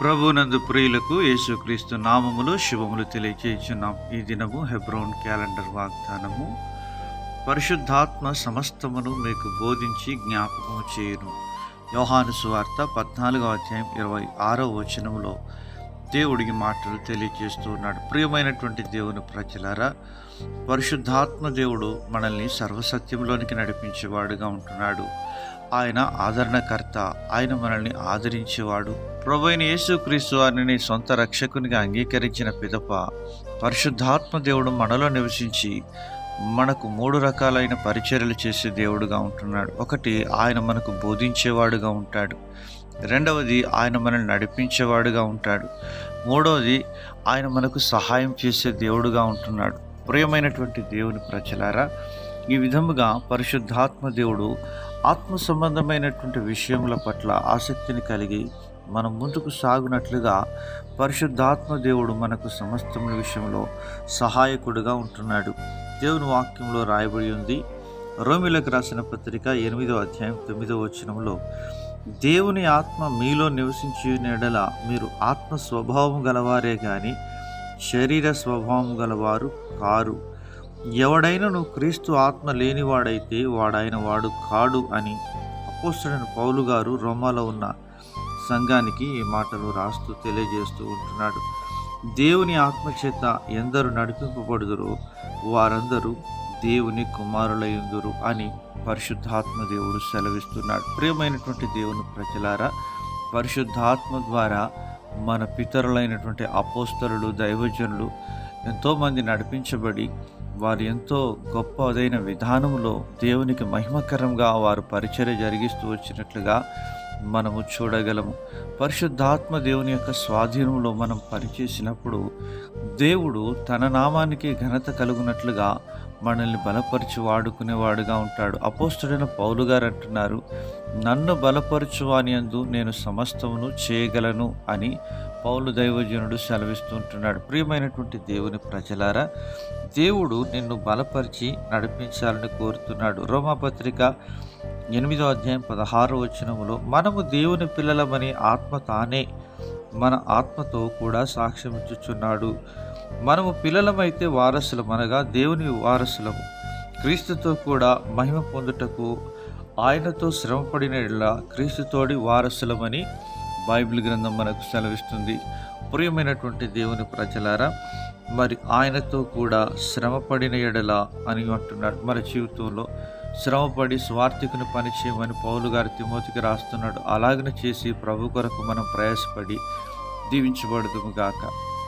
ప్రభునందు ప్రియులకు యేసుక్రీస్తు నామములు శుభములు తెలియచేయుచున్నాం. ఈ దినము హెబ్రోన్ క్యాలెండర్ వాగ్దానము. పరిశుద్ధాత్మ సమస్తమును మీకు బోధించి జ్ఞాపకము చేయును. యోహాను సువార్త పద్నాలుగో అధ్యాయం ఇరవై ఆరో వచనములో దేవుడికి మాటలు తెలియజేస్తూ ఉన్నాడు. ప్రియమైనటువంటి దేవుని ప్రజలారా పరిశుద్ధాత్మ దేవుడు మనల్ని సర్వసత్యంలోనికి నడిపించేవాడుగా ఉంటున్నాడు. ఆయన ఆదరణకర్త ఆయన మనల్ని ఆదరించేవాడు. ప్రభైన యేసుక్రీస్తు వారిని సొంత రక్షకునిగా అంగీకరించిన పిదప పరిశుద్ధాత్మ దేవుడు మనలో నివసించి మనకు మూడు రకాలైన పరిచర్యలు చేసే దేవుడుగా ఉంటున్నాడు. ఒకటి ఆయన మనకు బోధించేవాడుగా ఉంటాడు. రెండవది ఆయన మనల్ని నడిపించేవాడుగా ఉంటాడు. మూడవది ఆయన మనకు సహాయం చేసే దేవుడుగా ఉంటున్నాడు. ప్రియమైనటువంటి దేవుని ప్రజలారా ఈ విధముగా పరిశుద్ధాత్మ దేవుడు ఆత్మ సంబంధమైనటువంటి విషయముల పట్ల ఆసక్తిని కలిగి మనం ముందుకు సాగునట్లుగా పరిశుద్ధాత్మ దేవుడు మనకు సమస్తముల విషయంలో సహాయకుడుగా ఉంటున్నాడు. దేవుని వాక్యంలో రాయబడి ఉంది. రోమిలకు రాసిన పత్రిక ఎనిమిదో అధ్యాయం తొమ్మిదో వచనంలో దేవుని ఆత్మ మీలో నివసించి నెడల మీరు ఆత్మ స్వభావం గలవారే కానీ శరీర స్వభావం గలవారు కారు. ఎవడైనను క్రీస్తు ఆత్మ లేనివాడైతే వాడాయన వాడు కాడు అని అపోస్తుడైన పౌలు గారు రోమాలో ఉన్న సంఘానికి ఈ మాటలు రాస్తూ తెలియజేస్తూ ఉంటున్నాడు. దేవుని ఆత్మచేత ఎందరు నడిపింపబడుదురో వారందరూ దేవుని కుమారులయ్యుందురు అని పరిశుద్ధాత్మ దేవుడు సెలవిస్తున్నాడు. ప్రియమైనటువంటి దేవుని ప్రజలారా పరిశుద్ధాత్మ ద్వారా మన పితరులైనటువంటి అపోస్తరులు దైవజనులు ఎంతోమంది నడిపించబడి వారు ఎంతో గొప్పదైన విధానంలో దేవునికి మహిమకరంగా వారు పరిచర్య జరిగిస్తూ వచ్చినట్లుగా మనము చూడగలము. పరిశుద్ధాత్మ దేవుని యొక్క స్వాధీనంలో మనం పనిచేసినప్పుడు దేవుడు తన నామానికి ఘనత కలుగునట్లుగా మనల్ని బలపరిచి వాడుకునేవాడుగా ఉంటాడు. అపోస్తుడైన పౌలు గారు అంటున్నారు నన్ను బలపరచువాని అందు నేను సమస్తమును చేయగలను అని పౌలు దైవజనుడు సెలవిస్తుంటున్నాడు ప్రియమైనటువంటి దేవుని ప్రజలారా దేవుడు నిన్ను బలపరిచి నడిపించాలని కోరుతున్నాడు. రోమాపత్రిక ఎనిమిదో అధ్యాయం పదహారు వచనములో మనము దేవుని పిల్లలమని ఆత్మ తానే మన ఆత్మతో కూడా సాక్ష్యమిచ్చుచున్నాడు. మనము పిల్లలమైతే వారసులం అనగా దేవుని వారసులము. క్రీస్తుతో కూడా మహిమ పొందుటకు ఆయనతో శ్రమపడిన క్రీస్తుతోడి వారసులమని బైబిల్ గ్రంథం మనకు సెలవిస్తుంది. ప్రియమైనటువంటి దేవుని ప్రజలారా మరి ఆయనతో కూడా శ్రమపడిన ఎడల అని అంటున్నాడు. మన జీవితంలో శ్రమపడి స్వార్థికుని పని చేయమని పౌలు గారు తిమోతికి రాస్తున్నాడు. అలాగనే చేసి ప్రభు కొరకు మనం ప్రయాసపడి దీవించబడదుము గాక.